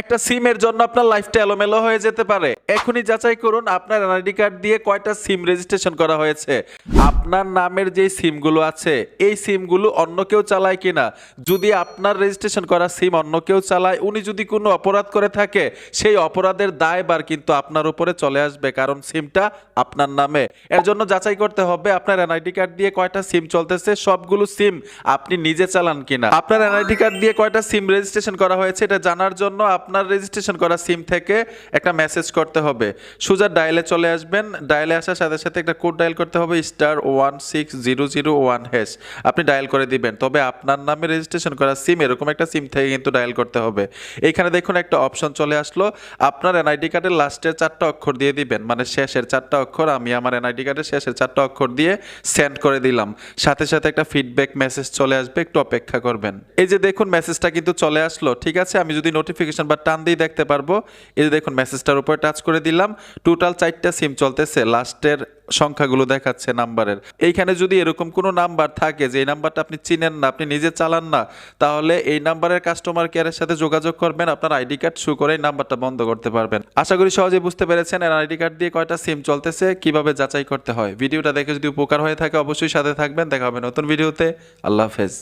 একটা সিমের জন্য আপনার লাইফটা এলোমেলো হয়ে যেতে পারে। এখনই যাচাই করুন, আপনার এনআইডি কার্ড দিয়ে কয়টা সিম রেজিস্ট্রেশন করা হয়েছে। আপনার নামের যে সিমগুলো আছে, এই সিমগুলো অন্য কেউ চালায় কিনা? যদি আপনার রেজিস্ট্রেশন করা সিম অন্য কেউ চালায়, উনি যদি কোনো অপরাধ করে থাকে, সেই অপরাধের দায়বার কিন্তু আপনার উপরে চলে আসবে, কারণ সিমটা আপনার নামে। এর জন্য যাচাই করতে হবে, আপনার এনআইডি কার্ড দিয়ে কয়টা সিম চলতেছে, সবগুলো সিম আপনি নিজে চালান কিনা? আপনার এনআইডি কার্ড দিয়ে কয়টা সিম রেজিস্ট্রেশন করা হয়েছে, এটা জানার জন্য আপনার রেজিস্ট্রেশন করা সিম থেকে একটা মেসেজ করতে হবে। সুজা ডায়ালে চলে আসবেন। ডায়ালে আসার সাথে সাথে একটা কোড ডায়াল করতে হবে star one six zero zero one hash আপনি ডায়াল করে দিবেন। তবে আপনার নামে রেজিস্ট্রেশন করা সিম এরকম একটা সিম থেকে কিন্তু ডায়াল করতে হবে। এইখানে দেখুন একটা অপশন চলে আসলো। আপনার এনআইডি কার্ডের লাস্টের চারটা অক্ষর দিয়ে দিবেন। মানে শেষের চারটা অক্ষর, আমি আমার এনআইডি কার্ডের শেষের চারটা অক্ষর দিয়ে সেন্ড করে দিলাম। সাথে সাথে একটা ফিডব্যাক মেসেজ চলে আসবে। একটু অপেক্ষা করবেন। এই যে দেখুন মেসেজটা কিন্তু চলে আসলো। ঠিক আছে? আমি যদি নোটিফিকেশন বা টান দিয়ে দেখতে পারব। এই যে দেখুন মেসেজটার উপরে টাচ করে দিলাম। টোটাল চারটা সিম চলতেছে। লাস্টের সংখ্যাগুলো দেখাচ্ছে নাম্বারের এইখানে যদি এরকম কোনো নাম্বার থাকে, যে এই নাম্বারটা আপনি চিনেন না, আপনি নিজে চালান না, তাহলে এই নাম্বারের কাস্টমার কেয়ারের সাথে যোগাযোগ করবেন, আপনার আইডি কার্ড শু করে এই নাম্বারটা বন্ধ করতে পারবেন। আশা করি সহজে বুঝতে পেরেছেন আইডি কার্ড দিয়ে কয়টা সিম চলতেছে, কীভাবে যাচাই করতে হয়। ভিডিওটা দেখে যদি উপকার হয়ে থাকে, অবশ্যই সাথে থাকবেন। দেখা হবে নতুন ভিডিওতে। আল্লাহ হাফেজ।